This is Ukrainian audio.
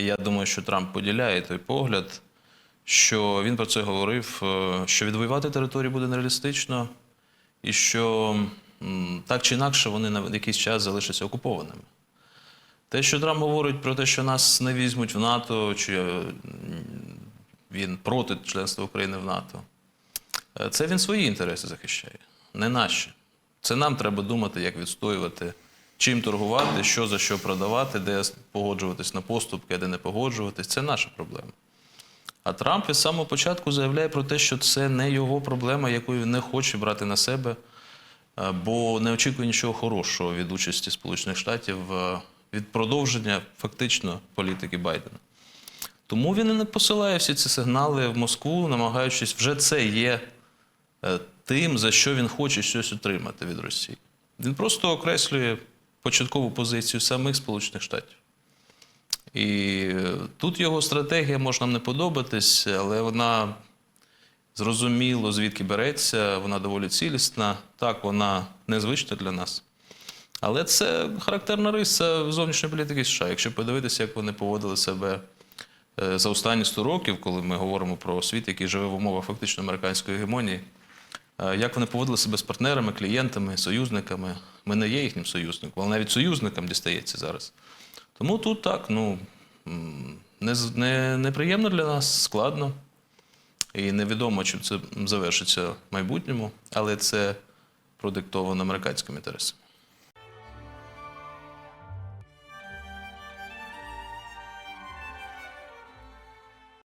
І я думаю, що Трамп поділяє той погляд, що він про це говорив, е, що відвоювати територію буде нереалістично, і що так чи інакше вони на якийсь час залишаться окупованими. Те, що Трамп говорить про те, що нас не візьмуть в НАТО, чи е, він проти членства України в НАТО, е, це він свої інтереси захищає, не наші. Це нам треба думати, як відстоювати, чим торгувати, що за що продавати, де погоджуватись на поступки, де не погоджуватись. Це наша проблема. А Трамп із самого початку заявляє про те, що це не його проблема, яку він не хоче брати на себе, е, бо не очікує нічого хорошого від участі Сполучених Штатів е, від продовження фактично політики Байдена. Тому він і не посилає всі ці сигнали в Москву, намагаючись, вже це є е, тим, за що він хоче щось отримати від Росії. Він просто окреслює початкову позицію самих Сполучених Штатів. І е, тут його стратегія може нам не подобатись, але вона зрозуміло, звідки береться, вона доволі цілісна. Так, вона незвична для нас. Але це характерна риса зовнішньої політики США. Якщо подивитися, як вони поводили себе е, за останні 100 років, коли ми говоримо про світ, який живе в умовах фактично американської гегемонії, е, як вони поводили себе з партнерами, клієнтами, союзниками. Ми не є їхнім союзником, але навіть союзникам дістається зараз. Тому тут так, ну не, не, неприємно для нас, складно. І невідомо, чим це завершиться в майбутньому, але це продиктовано американським інтересом.